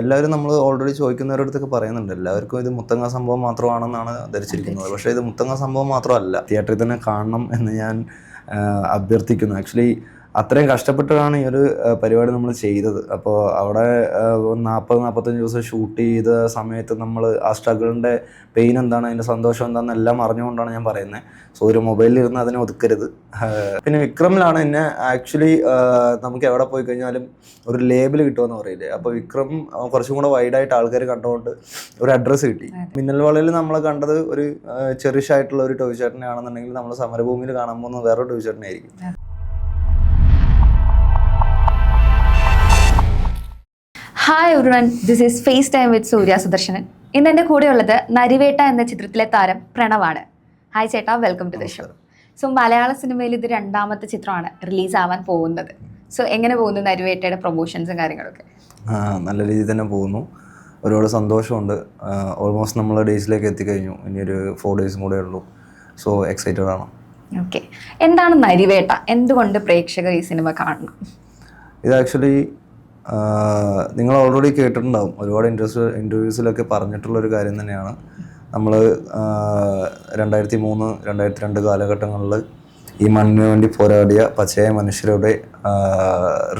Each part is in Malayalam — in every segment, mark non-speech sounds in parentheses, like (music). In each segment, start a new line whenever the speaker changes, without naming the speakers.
എല്ലാവരും നമ്മൾ ഓൾറെഡി ചോദിക്കുന്നവരുടെ ചോദിക്കുന്നവരടുത്തൊക്കെ പറയുന്നുണ്ട്. എല്ലാവർക്കും ഇത് മുത്തങ്ങ സംഭവം മാത്രമാണെന്നാണ് ധരിച്ചിരിക്കുന്നത്. പക്ഷേ ഇത് മുത്തങ്ങ സംഭവം മാത്രമല്ല. തിയേറ്ററിൽ തന്നെ കാണണം എന്ന് ഞാൻ അഭ്യർത്ഥിക്കുന്നു. ആക്ച്വലി അത്രയും കഷ്ടപ്പെട്ടാണ് ഈ ഒരു പരിപാടി നമ്മൾ ചെയ്തത്. അപ്പോൾ അവിടെ നാൽപ്പത് നാൽപ്പത്തഞ്ച് ദിവസം ഷൂട്ട് ചെയ്ത സമയത്ത് നമ്മൾ ആ സ്ട്രഗിളിന്റെ പെയിൻ എന്താണ് അതിന്റെ സന്തോഷം എന്താണെന്ന് എല്ലാം അറിഞ്ഞുകൊണ്ടാണ് ഞാൻ പറയുന്നത് സോ ഒരു മൊബൈലിൽ ഇരുന്ന് അതിനെ ഒതുക്കരുത്. പിന്നെ വിക്രമിലാണ് എന്നെ ആക്ച്വലി നമുക്ക് എവിടെ പോയി കഴിഞ്ഞാലും ഒരു ലേബിൾ കിട്ടുമെന്ന് പറയില്ലേ? അപ്പോൾ വിക്രം കുറച്ചും കൂടെ വൈഡായിട്ട് ആൾക്കാർ കണ്ടുകൊണ്ട് ഒരു അഡ്രസ്സ് കിട്ടി. മിന്നൽ വളയിൽ നമ്മൾ കണ്ടത് ഒരു ചെറിഷായിട്ടുള്ള ഒരു ടോയ് ചേട്ടനെ ആണെന്നുണ്ടെങ്കിൽ നമ്മൾ സമരഭൂമിയിൽ കാണാൻ പോകുന്ന വേറൊരു ടോയ് ചേട്ടനെ ആയിരിക്കും
hi everyone this is face time with Surya Sudarshanan ഇന്ന് എന്റെ കൂടെയുള്ളത് നരിവേട്ട എന്ന ചിത്രത്തിലെ താരം പ്രണവാണ്. ഹായ് ചേട്ടാ. Welcome to the show so Malayala സിനിമയിൽ ഇത് രണ്ടാമത്തെ ചിത്രമാണ് റിലീസ് ആവാൻ പോകുന്നത്. സോ എങ്ങനെ പോകുന്നു നരിവേട്ടയുടെ പ്രൊമോഷൻസും കാര്യങ്ങളൊക്കെ?
നല്ല രീതിയിൽ തന്നെ പോകുന്നു. ഒരുപാട് സന്തോഷമുണ്ട്. ഓൾമോസ്റ്റ് നമ്മൾ ഡേയ്സിലേക്ക് എത്തിക്കഴിഞ്ഞു. ഇനി ഒരു ഫോർ ഡേയ്സും കൂടെ ഉള്ളൂ. സോ എക്സൈറ്റഡ് ആണ്.
ഓക്കെ എന്താണ് നരിവേട്ട? എന്തുകൊണ്ട് പ്രേക്ഷകർ ഈ സിനിമ കാണണം?
ഇത് ആക്ച്വലി നിങ്ങൾ ഓൾറെഡി കേട്ടിട്ടുണ്ടാവും. ഒരുപാട് ഇൻട്രസ്റ്റ് ഇന്റർവ്യൂസിലൊക്കെ പറഞ്ഞിട്ടുള്ള ഒരു കാര്യം തന്നെയാണ്. നമ്മൾ രണ്ടായിരത്തി മൂന്ന് രണ്ടായിരത്തി രണ്ട് കാലഘട്ടങ്ങളിൽ ഈ മണ്ണിന് വേണ്ടി പോരാടിയ പച്ചയായ മനുഷ്യരുടെ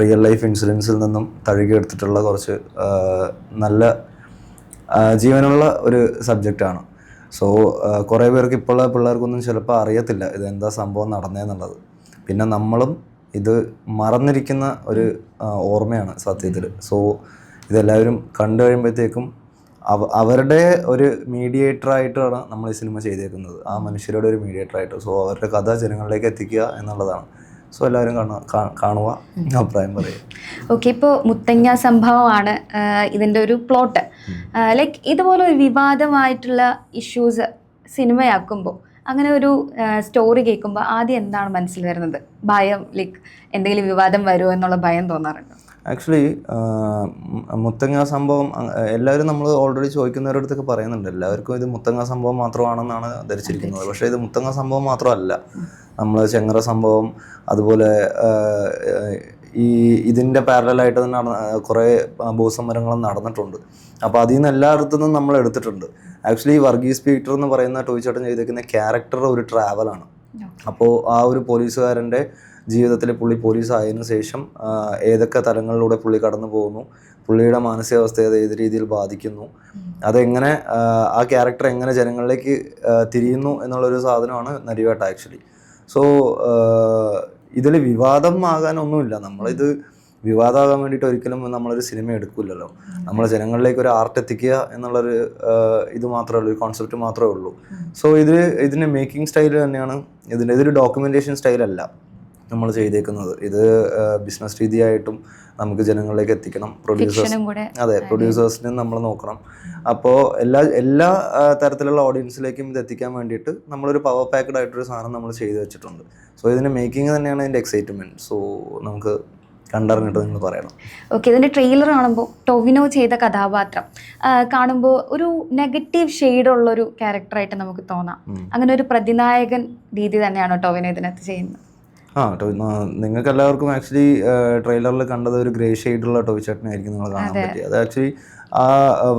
റിയൽ ലൈഫ് ഇൻസിഡൻസിൽ നിന്നും തഴുകിയെടുത്തിട്ടുള്ള കുറച്ച് നല്ല ജീവനുള്ള ഒരു സബ്ജക്റ്റാണ് സോ കുറേ പേർക്ക് ഇപ്പോഴുള്ള പിള്ളേർക്കൊന്നും ചിലപ്പോൾ അറിയത്തില്ല ഇതെന്താ സംഭവം നടന്നതെന്നുള്ളത് പിന്നെ നമ്മളും ഇത് മറന്നിരിക്കുന്ന ഒരു ഓർമ്മയാണ് സത്യത്തിൽ. സോ ഇതെല്ലാവരും കണ്ടു കഴിയുമ്പോഴത്തേക്കും അവ അവരുടെ ഒരു മീഡിയേറ്ററായിട്ടാണ് നമ്മൾ ഈ സിനിമ ചെയ്തേക്കുന്നത്. ആ മനുഷ്യരുടെ ഒരു മീഡിയേറ്ററായിട്ട്. സോ അവരുടെ കഥ ജനങ്ങളിലേക്ക് എത്തിക്കുക എന്നുള്ളതാണ്. സോ എല്ലാവരും കാണുക അഭിപ്രായം പറയുക.
ഓക്കെ ഇപ്പോൾ മുത്തങ്ങ സംഭവമാണ് ഇതിന്റെ ഒരു പ്ലോട്ട്. ലൈക്ക് ഇതുപോലെ ഒരു വിവാദമായിട്ടുള്ള ഇഷ്യൂസ് സിനിമയാക്കുമ്പോൾ അങ്ങനെ ഒരു സ്റ്റോറി കേൾക്കുമ്പോൾ ആദ്യം എന്താണ് മനസ്സിൽ വരുന്നത്? ഭയം ലൈക്ക് എന്തെങ്കിലും വിവാദം വരുമോ എന്നുള്ള ഭയം തോന്നാറുണ്ട്?
ആക്ച്വലി മുത്തങ്ങ സംഭവം എല്ലാവരും നമ്മൾ ഓൾറെഡി ചോദിക്കുന്നവരടുത്തൊക്കെ പറയുന്നുണ്ട്. എല്ലാവർക്കും ഇത് മുത്തങ്ങ സംഭവം മാത്രമാണെന്നാണ് ധരിച്ചിരിക്കുന്നത്. പക്ഷേ ഇത് മുത്തങ്ങ സംഭവം മാത്രമല്ല. നമ്മൾ ചെങ്ങറ സംഭവം അതുപോലെ ഈ ഇതിന്റെ പാരലായിട്ട് തന്നെ നടന്ന കുറേ ഭൂസമരങ്ങളും നടന്നിട്ടുണ്ട്. അപ്പോൾ അതിൽ നിന്ന് എല്ലായിടത്തു നിന്നും നമ്മൾ എടുത്തിട്ടുണ്ട്. ആക്ച്വലി വർഗീസ് പീറ്റർ എന്ന് പറയുന്ന ടോയ് ചേട്ടൻ ചെയ്തേക്കുന്ന ക്യാരക്ടർ ഒരു ട്രാവലാണ് അപ്പോൾ ആ ഒരു പോലീസുകാരന്റെ ജീവിതത്തിൽ പുള്ളി പോലീസ് ആയതിനു ശേഷം ഏതൊക്കെ തലങ്ങളിലൂടെ പുള്ളി കടന്നു പോകുന്നു പുള്ളിയുടെ മാനസികാവസ്ഥയെ അത് ഏത് രീതിയിൽ ബാധിക്കുന്നു അതെങ്ങനെ ആ, ക്യാരക്ടർ എങ്ങനെ ജനങ്ങളിലേക്ക് തിരിയുന്നു എന്നുള്ളൊരു സാധനമാണ് നരിവേട്ട ആക്ച്വലി സോ ഇതിൽ വിവാദം ആകാനൊന്നുമില്ല. നമ്മളിത് വിവാദമാകാൻ വേണ്ടിയിട്ട് ഒരിക്കലും നമ്മളൊരു സിനിമ എടുക്കില്ലല്ലോ. നമ്മൾ ജനങ്ങളിലേക്ക് ഒരു ആർട്ട് എത്തിക്കുക എന്നുള്ളൊരു ഇത് മാത്രമേ ഉള്ളൂ ഒരു കോൺസെപ്റ്റ് മാത്രമേ ഉള്ളൂ. സോ ഇത് ഇതിന്റെ മേക്കിംഗ് സ്റ്റൈൽ തന്നെയാണ്. ഇതിന്റെ ഇതൊരു ഡോക്യുമെന്റേഷൻ സ്റ്റൈലല്ല നമ്മൾ ചെയ്തേക്കുന്നത്. ഇത് ബിസിനസ് രീതിയായിട്ടും നമുക്ക് ജനങ്ങളിലേക്ക് എത്തിക്കണം. പ്രൊഡ്യൂസേഴ്സ് അതെ പ്രൊഡ്യൂസേഴ്സിനും നമ്മൾ നോക്കണം. അപ്പോൾ എല്ലാ എല്ലാ തരത്തിലുള്ള ഓഡിയൻസിലേക്കും ഇത് എത്തിക്കാൻ വേണ്ടിയിട്ട് നമ്മളൊരു പവർ പാക്കഡ് ആയിട്ടൊരു സാധനം നമ്മൾ ചെയ്തു വെച്ചിട്ടുണ്ട്. സോ ഇതിന്റെ മേക്കിംഗ് തന്നെയാണ് ഇതിന്റെ എക്സൈറ്റ്മെന്റ് സോ നമുക്ക് കണ്ടറിഞ്ഞിട്ട് നിങ്ങൾ പറയണം.
ഓക്കെ ഇതിന്റെ ട്രെയിലർ കാണുമ്പോൾ ടൊവിനോ ചെയ്ത കഥാപാത്രം കാണുമ്പോൾ ഒരു നെഗറ്റീവ് ഷെയ്ഡുള്ളൊരു ക്യാരക്ടറായിട്ട് നമുക്ക് തോന്നാം. അങ്ങനെ ഒരു പ്രതിനായകൻ രീതി തന്നെയാണോ ടൊവിനോ ഇതിനകത്ത് ചെയ്യുന്നത്.
ആ നിങ്ങൾക്ക് എല്ലാവർക്കും ആക്ച്വലി ട്രെയിലറിൽ കണ്ടത് ഒരു ഗ്രേ ഷെയ്ഡുള്ള ടോയ് ചേട്ടനായിരിക്കും നിങ്ങൾ കാണാൻ പറ്റിയത്. അത് ആക്ച്വലി ആ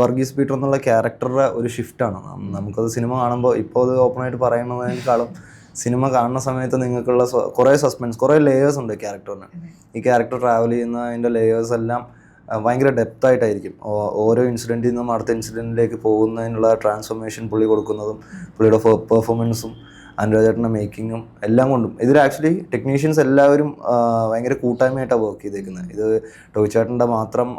വർഗീസ് പീറ്റർ എന്നുള്ള ക്യാരക്ടറുടെ ഒരു ഷിഫ്റ്റാണ് നമുക്കത് സിനിമ കാണുമ്പോൾ ഇപ്പോൾ അത് ഓപ്പണായിട്ട് പറയുന്നതിനേക്കാളും സിനിമ കാണുന്ന സമയത്ത് നിങ്ങൾക്കുള്ള കുറേ സസ്പെൻസ് കുറേ ലേയേഴ്സ് ഉണ്ട് ക്യാരക്ടറിന് ഈ ക്യാരക്ടർ ട്രാവൽ ചെയ്യുന്ന അതിന്റെ ലേയേഴ്സ് എല്ലാം ഭയങ്കര ഡെപ്തായിട്ടായിരിക്കും ഓരോ ഇൻസിഡന്റിൽ നിന്നും അടുത്ത ഇൻസിഡന്റിലേക്ക് പോകുന്നതിനുള്ള ട്രാൻസ്ഫോർമേഷൻ പുള്ളി കൊടുക്കുന്നതും പുള്ളിയുടെ പെർഫോമൻസും അനുരാജേട്ടന്റെ മേക്കിങ്ങും എല്ലാം കൊണ്ടും. ഇതിൽ ആക്ച്വലി ടെക്നീഷ്യൻസ് എല്ലാവരും ഭയങ്കര കൂട്ടായ്മയായിട്ടാണ് വർക്ക് ചെയ്തേക്കുന്നത് ഇത് ടോയ്ച്ചേട്ടന്റെ മാത്രം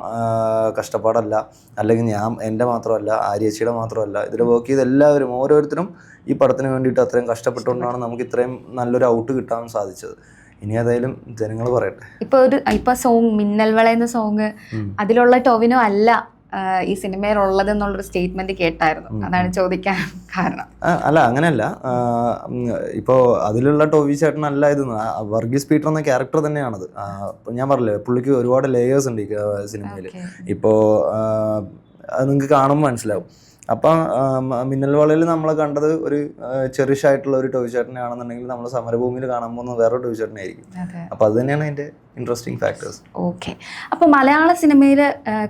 കഷ്ടപ്പാടല്ല. അല്ലെങ്കിൽ ഞാൻ എന്റെ മാത്രമല്ല ആര്യേച്ചിയുടെ മാത്രമല്ല. ഇതിൽ വർക്ക് ചെയ്ത എല്ലാവരും ഓരോരുത്തരും ഈ പടത്തിന് വേണ്ടിയിട്ട് അത്രയും കഷ്ടപ്പെട്ടുകൊണ്ടാണ് നമുക്ക് ഇത്രയും നല്ലൊരു ഔട്ട് കിട്ടാൻ സാധിച്ചത്. ഇനി ഏതായാലും ജനങ്ങൾ പറയട്ടെ.
ഇപ്പൊ ഒരു ഇപ്പൊ സോങ് മിന്നൽ എന്ന സോങ്. അതിലുള്ള ടോവിനോ അല്ല. ഈ സിനിമയിൽ ഉള്ളത് എന്നുള്ളൊരു സ്റ്റേറ്റ്മെന്റ് കേട്ടായിരുന്നു. അതാണ് ചോദിക്കാൻ കാരണം.
അല്ല അങ്ങനെയല്ല. ഇപ്പോൾ അതിലുള്ള ടോവി ചേട്ടൻ അല്ല ഇത്. വർഗീസ് പീറ്റർ എന്ന ക്യാരക്ടർ തന്നെയാണത്. ഞാൻ പറഞ്ഞില്ലേ പുള്ളിക്ക് ഒരുപാട് ലേയേഴ്സ് ഉണ്ട് ഈ സിനിമയിൽ
ഇപ്പോ
ഇപ്പോൾ അത് നിങ്ങൾക്ക് കാണുമ്പോൾ മനസ്സിലാവും. അപ്പം മിന്നൽ വളയിൽ നമ്മൾ കണ്ടത് ഒരു ചെറിഷ് ആയിട്ടുള്ള ഒരു ടോയ് ചേട്ടനെ ആണെന്നുണ്ടെങ്കിൽ നമ്മൾ സമരഭൂമിയിൽ കാണാൻ പോകുന്ന വേറെ ടോയ് ചേട്ടനെ ആയിരിക്കും
അപ്പൊ
അപ്പോൾ അത് തന്നെയാണ് അതിന്റെ ഇൻട്രസ്റ്റിംഗ് ഫാക്ടേഴ്സ്
ഓക്കെ അപ്പൊ മലയാള സിനിമയിൽ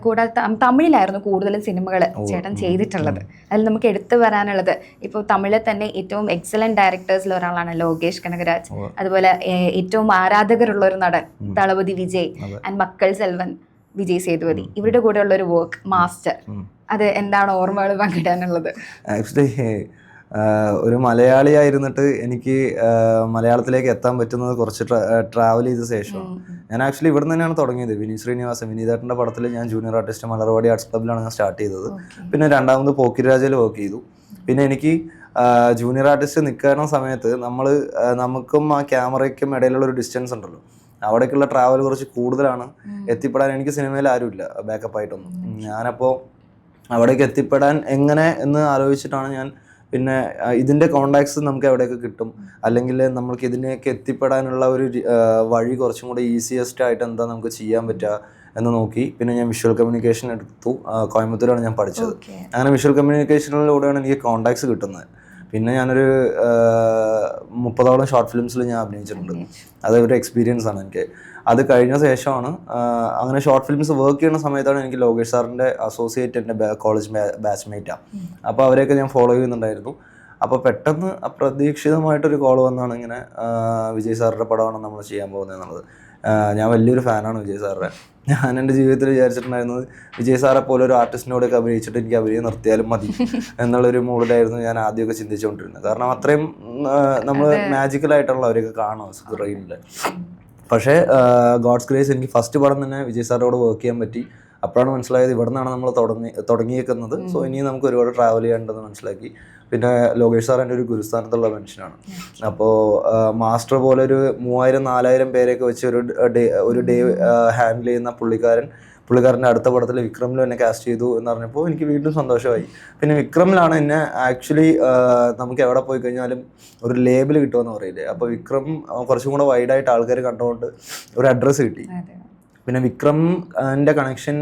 കൂടാതെ തമിഴിലായിരുന്നു കൂടുതലും സിനിമകൾ ചേട്ടൻ ചെയ്തിട്ടുള്ളത്. അതിൽ നമുക്ക് എടുത്തു വരാനുള്ളത് ഇപ്പോൾ തമിഴിൽ തന്നെ ഏറ്റവും എക്സലന്റ് ഡയറക്ടേഴ്സിൽ ഒരാളാണ് ലോകേഷ് കനകരാജ്. അതുപോലെ ഏറ്റവും ആരാധകരുള്ള ഒരു നടൻ ദളപതി വിജയ് ആൻഡ് മക്കൾ സെൽവൻ. വിജയ് സേതുപതി. ഇവരുടെ കൂടെ ഉള്ള ഒരു വർക്ക് മാസ്റ്റർ അത് എന്താണ് ഓർമ്മകൾ പങ്കിടാനുള്ളത്?
ആക്ച്വലി ഒരു മലയാളിയായിരുന്നിട്ട് എനിക്ക് മലയാളത്തിലേക്ക് എത്താൻ പറ്റുന്നത് കുറച്ച് ട്രാവൽ ചെയ്ത ശേഷം. ഞാൻ ആക്ച്വലി ഇവിടെ തന്നെയാണ് തുടങ്ങിയത്. വിനീത് ശ്രീനിവാസൻ വിനീതേട്ടന്റെ പടത്തിൽ ഞാൻ ജൂനിയർ ആർട്ടിസ്റ്റ് മലർവാടി ആർട്സ് ക്ലബ്ബിലാണ് ഞാൻ സ്റ്റാർട്ട് ചെയ്തത്. പിന്നെ രണ്ടാമത് പോക്കിരാജയിൽ വർക്ക് ചെയ്തു. പിന്നെ എനിക്ക് ജൂനിയർ ആർട്ടിസ്റ്റ് നിൽക്കുന്ന സമയത്ത് നമ്മൾ നമുക്കും ആ ക്യാമറയ്ക്കും ഇടയിലുള്ള ഒരു ഡിസ്റ്റൻസ് ഉണ്ടല്ലോ. അവിടേക്കുള്ള ട്രാവൽ കുറച്ച് കൂടുതലാണ്. എത്തിപ്പെടാൻ എനിക്ക് സിനിമയിൽ ആരുമില്ല. ബാക്കപ്പ് ആയിട്ടൊന്നും. ഞാനപ്പോൾ അവിടേക്ക് എത്തിപ്പെടാൻ എങ്ങനെ എന്ന് ആലോചിച്ചിട്ടാണ് ഞാൻ പിന്നെ ഇതിന്റെ കോണ്ടാക്ട്സ് നമുക്ക് എവിടെയൊക്കെ കിട്ടും. അല്ലെങ്കിൽ നമ്മൾക്ക് ഇതിനെയൊക്കെ എത്തിപ്പെടാനുള്ള ഒരു വഴി കുറച്ചും കൂടെ ഈസിയസ്റ്റ് ആയിട്ട് എന്താ നമുക്ക് ചെയ്യാൻ പറ്റുക എന്ന് നോക്കി. പിന്നെ ഞാൻ വിഷ്വൽ കമ്മ്യൂണിക്കേഷൻ എടുത്തു. കോയമ്പത്തൂരാണ് ഞാൻ പഠിച്ചത്. അങ്ങനെ വിഷ്വൽ കമ്മ്യൂണിക്കേഷനിലൂടെയാണ് എനിക്ക് കോണ്ടാക്ട്സ് കിട്ടുന്നത്. പിന്നെ ഞാനൊരു മുപ്പതോളം ഷോർട്ട് ഫിലിംസിൽ ഞാൻ അഭിനയിച്ചിട്ടുണ്ട്. അതൊരു ഒരു എക്സ്പീരിയൻസ് ആണ് എനിക്ക്. അത് കഴിഞ്ഞ ശേഷമാണ് അങ്ങനെ ഷോർട്ട് ഫിലിംസ് വർക്ക് ചെയ്യുന്ന സമയത്താണ് എനിക്ക് ലോകേഷ് സാറിന്റെ അസോസിയേറ്റ് എന്റെ കോളേജ് ബാച്ച്മേറ്റാണ് അപ്പോൾ അവരെയൊക്കെ ഞാൻ ഫോളോ ചെയ്യുന്നുണ്ടായിരുന്നു. അപ്പോൾ പെട്ടെന്ന് അപ്രതീക്ഷിതമായിട്ടൊരു കോൾ വന്നാണ് ഇങ്ങനെ വിജയ് സാറിന്റെ പടമാണ് നമ്മൾ ചെയ്യാൻ പോകുന്നത് എന്നുള്ളത്. ഞാൻ വലിയൊരു ഫാനാണ് വിജയ് സാറിന്റെ ഞാൻ എന്റെ ജീവിതത്തിൽ വിചാരിച്ചിട്ടുണ്ടായിരുന്നത് വിജയ് സാറെ പോലെ ഒരു ആർട്ടിസ്റ്റിനോടൊക്കെ അഭിനയിച്ചിട്ട് എനിക്ക് അഭിനയം നിർത്തിയാലും മതി എന്നുള്ളൊരു മൂഡിലായിരുന്നു ഞാൻ ആദ്യമൊക്കെ ചിന്തിച്ചുകൊണ്ടിരുന്നത്. കാരണം അത്രയും നമ്മൾ മാജിക്കൽ ആയിട്ടുള്ള അവരൊക്കെ കാണും സ്ക്രീനിൽ പക്ഷേ ഗോഡ്സ് ഗ്രേസ് എനിക്ക് ഫസ്റ്റ് പടം തന്നെ വിജയ് സാറോട് വർക്ക് ചെയ്യാൻ പറ്റി. അപ്പോഴാണ് മനസ്സിലായത് ഇവിടെ നിന്നാണ് നമ്മൾ തുടങ്ങി തുടങ്ങിയേക്കുന്നത്. സോ ഇനി നമുക്ക് ഒരുപാട് ട്രാവൽ ചെയ്യേണ്ടതെന്ന് മനസ്സിലാക്കി. പിന്നെ ലോകേഷ് സാർ എന്റെ ഒരു ഗുരുസ്ഥാനത്തുള്ള മനുഷ്യനാണ്. അപ്പോൾ മാസ്റ്റർ പോലെ ഒരു മൂവായിരം നാലായിരം പേരെയൊക്കെ വെച്ച് ഒരു ഡേ ഒരു ഡേ ഹാൻഡിൽ ചെയ്യുന്ന പുള്ളിക്കാരൻ പുള്ളിക്കാരന്റെ അടുത്ത പടത്തിൽ വിക്രമിൽ എന്നെ കാസ്റ്റ് ചെയ്തു എന്ന് പറഞ്ഞപ്പോൾ എനിക്ക് വീണ്ടും സന്തോഷമായി. പിന്നെ വിക്രമിലാണ് എന്നെ ആക്ച്വലി നമുക്ക് എവിടെ പോയി കഴിഞ്ഞാലും ഒരു ലേബൽ കിട്ടുമെന്ന് പറയില്ലേ? അപ്പോൾ വിക്രം കുറച്ചും കൂടെ വൈഡായിട്ട് ആൾക്കാർ കണ്ടുകൊണ്ട് ഒരു അഡ്രസ്സ് കിട്ടി. പിന്നെ വിക്രം എന്റെ കണക്ഷൻ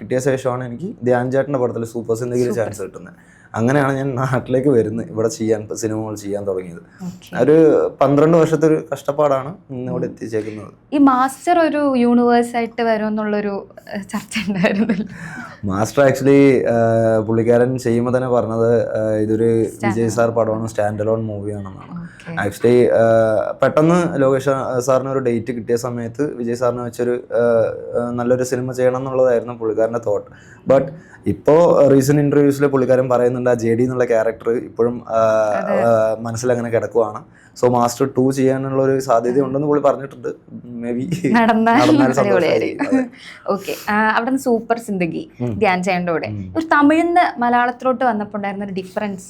കിട്ടിയ ശേഷമാണ് എനിക്ക് ധ്യാൻ ചേട്ടന്റെ പടത്തിൽ സൂപ്പർ സിന്ദഗിയിൽ ചാൻസ് കിട്ടുന്നത്. അങ്ങനെയാണ് ഞാൻ നാട്ടിലേക്ക് വരുന്നത്. ഇവിടെ ചെയ്യാൻ സിനിമകൾ ചെയ്യാൻ തുടങ്ങിയത്. ഒരു പന്ത്രണ്ട് വർഷത്തെ ഒരു കഷ്ടപ്പാടാണ് ഇന്നിവിടെ എത്തിച്ചേക്കുന്നത്.
ഈ മാസ്റ്റർ ഒരു യൂണിവേഴ്സ് ആയിട്ട് വരുമെന്നുള്ളൊരു ഏഹ്, ചർച്ച ഉണ്ടായിരുന്നു
മാസ്റ്റർ ആക്ച്വലി പുള്ളിക്കാരൻ ചെയ്യുമ്പോൾ തന്നെ പറഞ്ഞത് ഇതൊരു വിജയ് സാർ പടമാണ് സ്റ്റാൻഡ് അലോൺ മൂവിയാണെന്നാണ് ആക്ച്വലി പെട്ടെന്ന് ലോകേഷ് സാറിന് ഒരു ഡേറ്റ് കിട്ടിയ സമയത്ത് വിജയ് സാറിനെ വെച്ചൊരു നല്ലൊരു സിനിമ ചെയ്യണം എന്നുള്ളതായിരുന്നു പുള്ളിക്കാരന്റെ തോട്ട് ബട്ട് ഇപ്പോൾ റീസെന്റ് ഇന്റർവ്യൂസിൽ പുള്ളിക്കാരൻ പറയുന്നുണ്ട് ആ ജെ ഡി എന്നുള്ള ക്യാരക്ടർ ഇപ്പോഴും മനസ്സിൽ അങ്ങനെ മനസ്സിലങ്ങനെ കിടക്കുവാണ്. സോ മാസ്റ്റർ ടു ചെയ്യാനുള്ള ഒരു സാധ്യത ഉണ്ടെന്ന് പുള്ളി പറഞ്ഞിട്ടുണ്ട് മേ ബി.
ഓക്കെ അവിടെ നിന്ന് സൂപ്പർ സിന്ദഗി. ധ്യാൻ
ചെയ്യേണ്ടോടെ
ഒരു തമിഴിൽ തമിഴിന്ന് മലയാളത്തിലോട്ട് വന്നപ്പോൾ ഉണ്ടായിരുന്ന ഒരു ഡിഫറൻസ്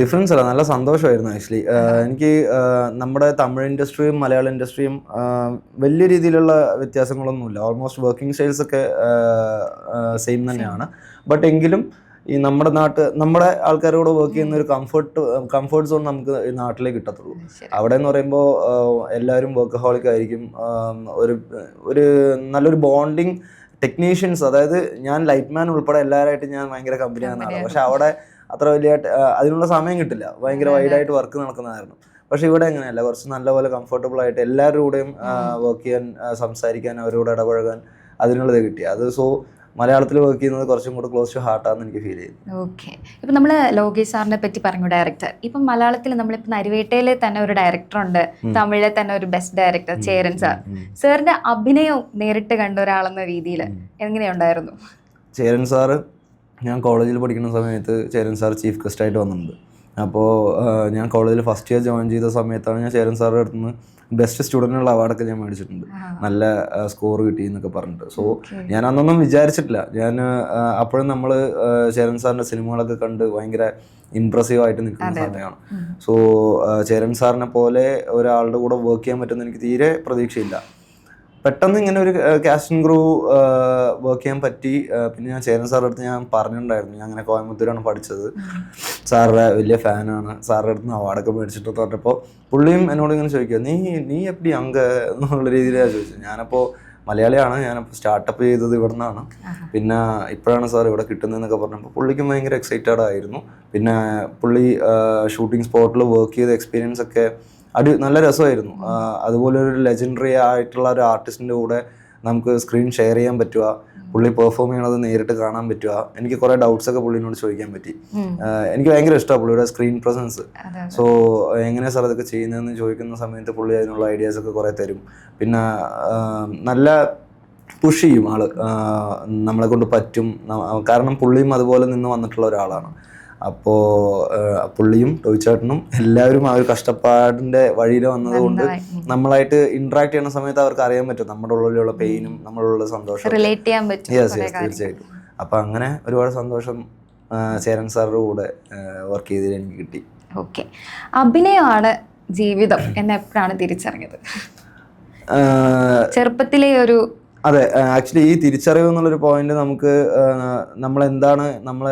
ഡിഫറൻസ് അല്ല. നല്ല സന്തോഷമായിരുന്നു ആക്ച്വലി എനിക്ക് നമ്മുടെ തമിഴ് ഇൻഡസ്ട്രിയും മലയാള ഇൻഡസ്ട്രിയും വലിയ രീതിയിലുള്ള വ്യത്യാസങ്ങളൊന്നുമില്ല. ഓൾമോസ്റ്റ് വർക്കിംഗ് സ്റ്റൈൽസ് ഒക്കെ സെയിം തന്നെയാണ്. ബട്ട് എങ്കിലും ഈ നമ്മുടെ നാട്ട് നമ്മുടെ ആൾക്കാരോട് വർക്ക് ചെയ്യുന്ന ഒരു കംഫർട്ട് കംഫർട്ട് സോൺ നമുക്ക് നാട്ടിലേക്ക് നാട്ടിലേ കിട്ടത്തുള്ളൂ അവിടെ എന്ന് പറയുമ്പോൾ എല്ലാവരും വർക്ക് ഹോളിക് ആയിരിക്കും ഒരു ഒരു നല്ലൊരു ബോണ്ടിങ് ടെക്നീഷ്യൻസ് അതായത് ഞാൻ ലൈറ്റ് മാൻ ഉൾപ്പെടെ എല്ലാവരായിട്ട് ഞാൻ ഭയങ്കര കമ്പനിയാണെന്നാണ് പക്ഷെ അവിടെ അത്ര വലിയ അതിനുള്ള സമയം കിട്ടില്ല. ഭയങ്കര വൈഡായിട്ട് വർക്ക് നടക്കുന്നതായിരുന്നു. പക്ഷെ ഇവിടെ അങ്ങനെയല്ല. കുറച്ച് നല്ലപോലെ കംഫർട്ടബിൾ ആയിട്ട് എല്ലാവരുടെ കൂടെയും വർക്ക് ചെയ്യാൻ സംസാരിക്കാൻ അവരോട് ഇടപഴകാൻ അതിനുള്ളത് കിട്ടി. അത് സോ മലയാളത്തിൽ വർക്ക് ചെയ്യുന്നത് കുറച്ചും കൂടെ ക്ലോസ് ടു ഹാർട്ടാന്ന് എനിക്ക് ഫീൽ ചെയ്യുന്നു.
ഓക്കെ ഇപ്പം നമ്മൾ ലോകേഷ് സാറിനെ പറ്റി പറഞ്ഞു ഡയറക്ടർ ഇപ്പം മലയാളത്തിൽ നമ്മളിപ്പോൾ നരുവേട്ടയിൽ തന്നെ ഒരു ഡയറക്ടർ ഉണ്ട്. തമിഴിലെ തന്നെ ഒരു ബെസ്റ്റ് ഡയറക്ടർ ചേരൻ സാർ. സാറിന്റെ അഭിനയം നേരിട്ട് കണ്ട ഒരാളെന്ന രീതിയിൽ എങ്ങനെയുണ്ടായിരുന്നു?
ചേരൻ സാറ് ഞാൻ കോളേജിൽ പഠിക്കുന്ന സമയത്ത് ചേരൻ സാർ ചീഫ് ഗസ്റ്റായിട്ട് വന്നിട്ടുണ്ട്. അപ്പോൾ ഞാൻ കോളേജിൽ ഫസ്റ്റ് ഇയർ ജോയിൻ ചെയ്ത സമയത്താണ് ഞാൻ ചേരൻ സാറിന്റെ അടുത്ത് നിന്ന് ബെസ്റ്റ് സ്റ്റുഡന്റിനുള്ള അവാർഡൊക്കെ ഞാൻ മേടിച്ചിട്ടുണ്ട്. നല്ല സ്കോർ കിട്ടി എന്നൊക്കെ പറഞ്ഞിട്ട്. സോ ഞാൻ അന്നൊന്നും വിചാരിച്ചിട്ടില്ല. ഞാൻ അപ്പോഴും നമ്മൾ ചേരൻ സാറിന്റെ സിനിമകളൊക്കെ കണ്ട് ഭയങ്കര ഇമ്പ്രസീവ് ആയിട്ട് നിൽക്കുന്ന സമയമാണ്. സോ ചേരൻ സാറിനെ പോലെ ഒരാളുടെ കൂടെ വർക്ക് ചെയ്യാൻ പറ്റുമെന്ന് എനിക്ക് തീരെ പ്രതീക്ഷയില്ല. പെട്ടെന്ന് ഇങ്ങനെ ഒരു കാസ്റ്റിംഗ് ക്രൂ വർക്ക് ചെയ്യാൻ പറ്റി. പിന്നെ ഞാൻ ചേരൻ സാറിന്റെ അടുത്ത് ഞാൻ പറഞ്ഞിട്ടുണ്ടായിരുന്നു. ഞാൻ അങ്ങനെ കോയമ്പത്തൂരാണ് പഠിച്ചത്. സാറുടെ വലിയ ഫാനാണ്. സാറിന്റെ അടുത്ത് നിന്ന് അവാർഡൊക്കെ മേടിച്ചിട്ട് പറഞ്ഞപ്പോൾ പുള്ളിയും എന്നോട് ഇങ്ങനെ ചോദിക്കുക നീ നീ എപ്പി അങ്ക? എന്നുള്ള രീതിയിലാണ് ചോദിച്ചത്. ഞാനപ്പോൾ മലയാളിയാണ്. ഞാൻ സ്റ്റാർട്ടപ്പ് ചെയ്തത് ഇവിടെ നിന്നാണ് പിന്നെ ഇപ്പോഴാണ് സാർ ഇവിടെ കിട്ടുന്നതെന്നൊക്കെ പറഞ്ഞപ്പോൾ പുള്ളിക്കും ഭയങ്കര എക്സൈറ്റഡ് ആയിരുന്നു. പിന്നെ പുള്ളി ഷൂട്ടിംഗ് സ്പോട്ടിൽ വർക്ക് ചെയ്ത എക്സ്പീരിയൻസ് ഒക്കെ അടി നല്ല രസമായിരുന്നു. അതുപോലെ ഒരു ലെജൻഡറി ആയിട്ടുള്ള ഒരു ആർട്ടിസ്റ്റിന്റെ കൂടെ നമുക്ക് സ്ക്രീൻ ഷെയർ ചെയ്യാൻ പറ്റുക പുള്ളി പെർഫോം ചെയ്യണത് നേരിട്ട് കാണാൻ പറ്റുക എനിക്ക് കുറേ ഡൗട്ട്സ് ഒക്കെ പുള്ളിനോട് ചോദിക്കാൻ പറ്റി. എനിക്ക് ഭയങ്കര ഇഷ്ടമാണ് പുള്ളിയുടെ സ്ക്രീൻ പ്രസൻസ് സോ എങ്ങനെ സാർ അതൊക്കെ ചെയ്യുന്നതെന്ന് ചോദിക്കുന്ന സമയത്ത് പുള്ളി അതിനുള്ള ഐഡിയാസ് ഒക്കെ കുറേ തരും. പിന്നെ നല്ല പുഷ് ചെയ്യും ആൾ. നമ്മളെ കൊണ്ട് പറ്റും. കാരണം പുള്ളിയും അതുപോലെ നിന്ന് വന്നിട്ടുള്ള ഒരാളാണ്. അപ്പോൾ പുള്ളിയും ടോയ്ച്ചേട്ടനും എല്ലാവരും ആ ഒരു കഷ്ടപ്പാടിന്റെ വഴിയിൽ വന്നതുകൊണ്ട്. നമ്മളായിട്ട് ഇന്ററാക്ട് ചെയ്യുന്ന സമയത്ത് അവർക്ക് അറിയാൻ പറ്റും. നമ്മുടെ ഉള്ളിലുള്ള പെയിനും നമ്മളുള്ള സന്തോഷം
റിലേറ്റ് ചെയ്യാൻ പറ്റും
യെസ് യെസ് തീർച്ചയായിട്ടും. അപ്പൊ അങ്ങനെ ഒരുപാട് സന്തോഷം ചേരൻ സാറിന്റെ കൂടെ വർക്ക് ചെയ്തതിൽ എനിക്ക് കിട്ടി.
ഓക്കെ അഭിനയമാണ് ജീവിതം എന്ന് എപ്പോഴാണ് തിരിച്ചറിഞ്ഞത് ചെറുപ്പത്തിലെ ഒരു
അതെ ആക്ച്വലി ഈ തിരിച്ചറിവ് എന്നുള്ളൊരു പോയിന്റ് നമുക്ക് നമ്മൾ എന്താണ് നമ്മൾ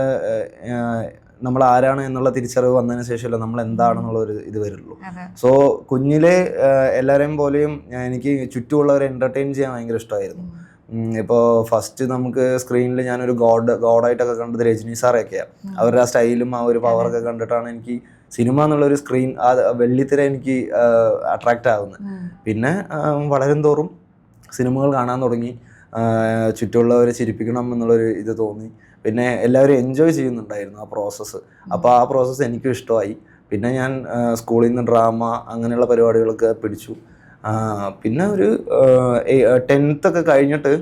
നമ്മൾ ആരാണ് എന്നുള്ള തിരിച്ചറിവ് വന്നതിന് ശേഷമല്ല നമ്മൾ എന്താണെന്നുള്ള ഒരു ഇത് വരുള്ളൂ. സോ കുഞ്ഞിലെ എല്ലാവരെയും പോലെയും എനിക്ക് ചുറ്റുമുള്ളവരെ എന്റർടൈൻ ചെയ്യാൻ ഭയങ്കര ഇഷ്ടമായിരുന്നു. ഇപ്പോൾ ഫസ്റ്റ് നമുക്ക് സ്ക്രീനിൽ ഞാനൊരു ഗോഡ് ഗോഡായിട്ടൊക്കെ കണ്ടത് രജനി സാറൊക്കെയാണ് അവരുടെ ആ സ്റ്റൈലും ആ ഒരു പവറൊക്കെ കണ്ടിട്ടാണ് എനിക്ക് സിനിമ എന്നുള്ളൊരു സ്ക്രീൻ ആ വെള്ളിത്തിര എനിക്ക് അട്രാക്റ്റ്
ആകുന്നത്
പിന്നെ വളരും തോറും സിനിമകൾ കാണാൻ തുടങ്ങി. ചുറ്റുമുള്ളവരെ ചിരിപ്പിക്കണം എന്നുള്ളൊരു ഇത് തോന്നി. പിന്നെ എല്ലാവരും എൻജോയ് ചെയ്യുന്നുണ്ടായിരുന്നു ആ പ്രോസസ്സ് അപ്പോൾ ആ പ്രോസസ്സ് എനിക്കും ഇഷ്ടമായി. പിന്നെ ഞാൻ സ്കൂളിൽ നിന്ന് ഡ്രാമ അങ്ങനെയുള്ള പരിപാടികളൊക്കെ പിടിച്ചു. പിന്നെ ഒരു ടെൻത്ത് ഒക്കെ കഴിഞ്ഞിട്ട്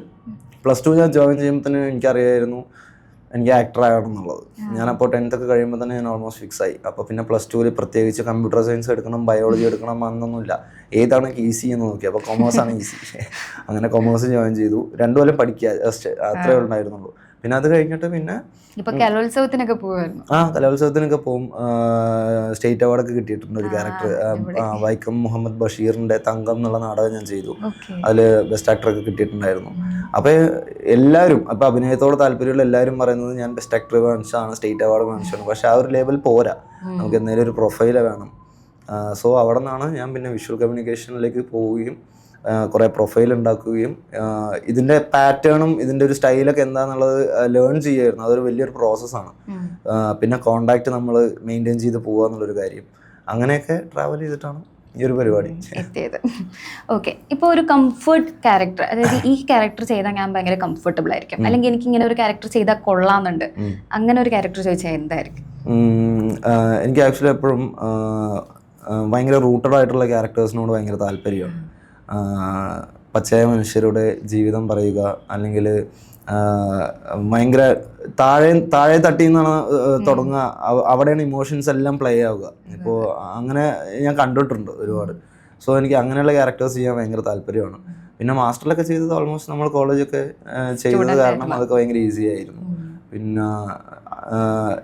പ്ലസ് ടു ഞാൻ ജോയിൻ ചെയ്യുമ്പോൾ തന്നെ എനിക്കറിയായിരുന്നു എനിക്ക് ആക്ടർ ആകണം എന്നുള്ളത് ഞാനപ്പോൾ ടെൻത്ത് ഒക്കെ കഴിയുമ്പോൾ തന്നെ ഞാൻ ഓൾമോസ്റ്റ് ഫിക്സ് ആയി. അപ്പോൾ പിന്നെ പ്ലസ് ടുവിൽ പ്രത്യേകിച്ച് കമ്പ്യൂട്ടർ സയൻസ് എടുക്കണം ബയോളജി എടുക്കണം എന്നൊന്നുമില്ല ഏതാണ് ഈസി എന്ന് നോക്കി. അപ്പോൾ കൊമേഴ്സ് ആണ് ഈസി (laughs) അങ്ങനെ കൊമേഴ്സ് ജോയിൻ ചെയ്തു. രണ്ടു കൊല്ലം പഠിക്കുക ജസ്റ്റ് അത്രേ ഉണ്ടായിരുന്നുള്ളൂ പിന്നെ അത് കഴിഞ്ഞിട്ട് പിന്നെ
ഇപ്പൊ കലോത്സവത്തിനൊക്കെ പോവായിരുന്നു.
ആ കലോത്സവത്തിനൊക്കെ പോകും സ്റ്റേറ്റ് അവാർഡൊക്കെ കിട്ടിയിട്ടുണ്ട് ഒരു ക്യാരക്ടർ വൈക്കം മുഹമ്മദ് ബഷീറിന്റെ തങ്കം എന്നുള്ള നാടകം ഞാൻ ചെയ്തു. അതിൽ ബെസ്റ്റ് ആക്ടറൊക്കെ കിട്ടിയിട്ടുണ്ടായിരുന്നു. അപ്പോൾ എല്ലാവരും അപ്പോൾ അഭിനയത്തോട് താല്പര്യമുള്ള എല്ലാവരും പറയുന്നത് ഞാൻ ബെസ്റ്റ് ആക്ടർ വാങ്ങിച്ചാണ് സ്റ്റേറ്റ് അവാർഡ് വാങ്ങിച്ചാണ് പക്ഷെ ആ ഒരു ലെവൽ പോരാ. നമുക്ക് എന്തെങ്കിലും ഒരു പ്രൊഫൈൽ വേണം. സോ അവിടെ നിന്നാണ് ഞാൻ പിന്നെ വിഷ്വൽ കമ്മ്യൂണിക്കേഷനിലേക്ക് പോവുകയും കുറേ പ്രൊഫൈൽ ഉണ്ടാക്കുകയും ഇതിന്റെ പാറ്റേണും ഇതിന്റെ ഒരു സ്റ്റൈലൊക്കെ എന്താണെന്നുള്ളത് ലേൺ ചെയ്യുമായിരുന്നു അതൊരു വലിയൊരു പ്രോസസ്സാണ് പിന്നെ കോണ്ടാക്ട് നമ്മൾ മെയിന്റെയിൻ ചെയ്ത് പോവുക എന്നുള്ളൊരു കാര്യം. അങ്ങനെയൊക്കെ ട്രാവൽ ചെയ്തിട്ടാണ് ഈ ഒരു പരിപാടി.
എത്തിയത്. ഓക്കെ ഇപ്പോൾ ഒരു കംഫർട്ട് ക്യാരക്ടർ അതായത് ഈ ക്യാരക്ടർ ചെയ്താൽ ഞാൻ ഭയങ്കര കംഫർട്ടബിൾ ആയിരിക്കും. അല്ലെങ്കിൽ എനിക്ക് ഇങ്ങനെ ഒരു ക്യാരക്ടർ ചെയ്താൽ കൊള്ളാന്നുണ്ട് അങ്ങനെ ഒരു ക്യാരക്ടർ ചോദിച്ചാൽ എന്തായിരിക്കും?
എനിക്ക് ആക്ച്വലി എപ്പോഴും ഭയങ്കര റൂട്ടഡ് ആയിട്ടുള്ള ക്യാരക്ടേഴ്സിനോട് ഭയങ്കര താല്പര്യമാണ്. പച്ചയായ മനുഷ്യരുടെ ജീവിതം പറയുക അല്ലെങ്കിൽ ഭയങ്കര താഴെ താഴെ തട്ടി നിന്നാണ് തുടങ്ങുക. അവ- അവിടെയാണ് ഇമോഷൻസ് എല്ലാം പ്ലേ ആവുക. ഇപ്പോൾ അങ്ങനെ ഞാൻ കണ്ടിട്ടുണ്ട് ഒരുപാട്. സോ എനിക്ക് അങ്ങനെയുള്ള ക്യാരക്ടേഴ്സ് ചെയ്യാൻ ഭയങ്കര താല്പര്യമാണ്. പിന്നെ മാസ്റ്ററിലൊക്കെ ചെയ്തത് ഓൾമോസ്റ്റ് നമ്മൾ കോളേജൊക്കെ ചെയ്തത് കാരണം അതൊക്കെ ഭയങ്കര ഈസി ആയിരുന്നു. പിന്നെ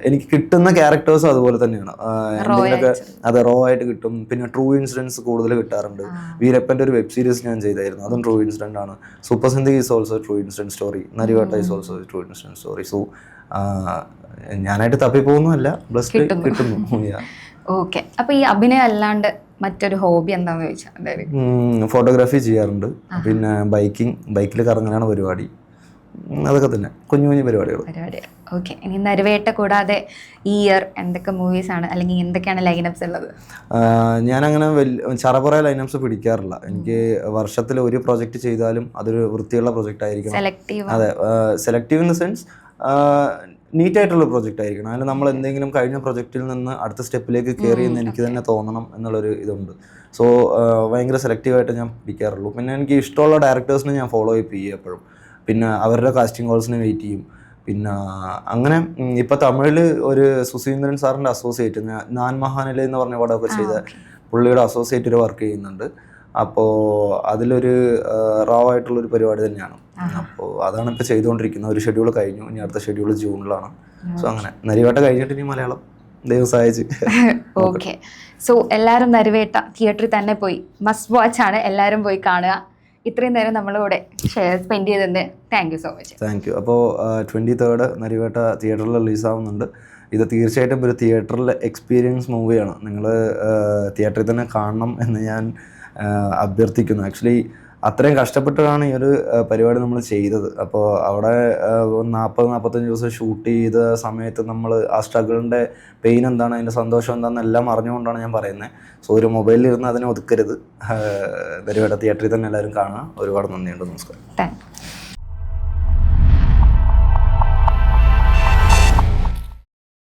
എനിക്ക് കിട്ടുന്ന ക്യാരക്ടേഴ്സും അതുപോലെ തന്നെയാണ്. എന്തെങ്കിലുമൊക്കെ അത് റോ ആയിട്ട് കിട്ടും. പിന്നെ ട്രൂ ഇൻസിഡൻസ് കൂടുതൽ കിട്ടാറുണ്ട്. വീരപ്പന്റെ ഒരു വെബ് സീരീസ് ഞാൻ ചെയ്തായിരുന്നു. അതും ട്രൂ ഇൻസിഡന്റ് ആണ്. Super Sindhi is also true incident story Narivetta is also true incident story so ഞാനായിട്ട് തപ്പി പോകുന്നതല്ല പ്ലസ് കിട്ടുന്നു.
ഓക്കെ (laughs) അപ്പോൾ ഈ അഭിനയം അല്ലാണ്ട് മറ്റൊരു ഹോബി എന്താന്ന് ചോദിച്ചാൽ
ഫോട്ടോഗ്രാഫി ചെയ്യാറുണ്ട്. പിന്നെ ബൈക്കിംഗ് ബൈക്കിൽ കറങ്ങാനാണ് പരിപാടി. അതൊക്കെ തന്നെ. കുഞ്ഞു കുഞ്ഞു പരിപാടികൾ.
പരിപാടി. ഓക്കെ ഇനി നരുവേട്ട കൂടാതെ ഈ ഇയർ എന്തൊക്കെ മൂവീസ് ആണ്? അല്ലെങ്കിൽ എന്തൊക്കെയാണ് ലൈനപ്സ് ഉള്ളത്?
ഞാനങ്ങനെ വലിയ ചറപുറ ലൈനപ്സ് പിടിക്കാറില്ല. എനിക്ക് വർഷത്തിൽ ഒരു പ്രോജക്റ്റ് ചെയ്താലും അതൊരു വൃത്തിയുള്ള പ്രോജക്റ്റ് ആയിരിക്കും
സെലക്റ്റീവ്
അതെ. Selective in the sense neat ആയിട്ടുള്ള പ്രൊജക്റ്റ് ആയിരിക്കണം. അതിൽ നമ്മൾ എന്തെങ്കിലും കഴിഞ്ഞ പ്രൊജക്റ്റിൽ നിന്ന് അടുത്ത സ്റ്റെപ്പിലേക്ക് കയറി എന്ന് എനിക്ക് തന്നെ തോന്നണം എന്നുള്ളൊരു ഇതുണ്ട്. സോ ഭയങ്കര സെലക്റ്റീവായിട്ട് ഞാൻ പിടിക്കാറുള്ളൂ. പിന്നെ എനിക്ക് ഇഷ്ടമുള്ള ഡയറക്ടേഴ്സിനെ ഞാൻ ഫോളോ അപ്പ് ചെയ്യും എപ്പോഴും. പിന്നെ അവരുടെ കാസ്റ്റിംഗ് കോൾസിനെ വെയിറ്റ് ചെയ്യും. പിന്നെ അങ്ങനെ ഇപ്പൊ തമിഴിൽ ഒരു സുസീന്ദ്രൻ സാറിന്റെ അസോസിയേറ്റ് നാൻ മഹാനില എന്ന് പറഞ്ഞ പടമൊക്കെ ചെയ്ത പുള്ളിയുടെ അസോസിയേറ്റ് ഒരു വർക്ക് ചെയ്യുന്നുണ്ട്. അപ്പോ അതിലൊരു റോ ആയിട്ടുള്ളൊരു പരിപാടി തന്നെയാണ്. അപ്പോ അതാണ് ഇപ്പോൾ ചെയ്തുകൊണ്ടിരിക്കുന്നത്. ഒരു ഷെഡ്യൂൾ കഴിഞ്ഞു. ഇനി അടുത്ത ഷെഡ്യൂൾ ജൂണിലാണ്. സോ അങ്ങനെ. നരിവേട്ട കഴിഞ്ഞിട്ട് ഇനി മലയാളം ദൈവം സഹായിച്ച്. (laughs)
ഓക്കെ സോ എല്ലാവരും നരിവേട്ട തിയേറ്ററിൽ തന്നെ പോയി. മസ്റ്റ് വാച്ച് ആണ് എല്ലാവരും പോയി കാണുക. ഇത്രയും നേരം നമ്മളിവിടെ സ്പെൻഡ് ചെയ്തതിന് thank you so much
thank you അപ്പോൾ ട്വന്റി തേർഡ് നരിവേട്ട തിയേറ്ററിൽ റിലീസാവുന്നുണ്ട് ഇത് തീർച്ചയായിട്ടും ഒരു തിയേറ്ററിൽ എക്സ്പീരിയൻസ് മൂവിയാണ് നിങ്ങൾ തിയേറ്ററിൽ തന്നെ കാണണം എന്ന് ഞാൻ അഭ്യർത്ഥിക്കുന്നു. ആക്ച്വലി അത്രയും കഷ്ടപ്പെട്ടാണ് ഈ ഒരു പരിപാടി നമ്മൾ ചെയ്തത്. അപ്പോൾ അവിടെ നാൽപ്പത് നാൽപ്പത്തഞ്ച് ദിവസം ഷൂട്ട് ചെയ്ത സമയത്ത് നമ്മൾ ആ സ്ട്രഗിളിന്റെ പെയിൻ എന്താണ് അതിന്റെ സന്തോഷം എന്താണെന്ന് എല്ലാം അറിഞ്ഞുകൊണ്ടാണ് ഞാൻ പറയുന്നത് സോ ഒരു മൊബൈലിൽ ഇരുന്ന് അതിനെ ഒതുക്കരുത്. പരിപാടി തിയേറ്ററിൽ തന്നെ എല്ലാവരും കാണുക. ഒരുപാട് നന്ദിയുണ്ട് നമസ്കാരം.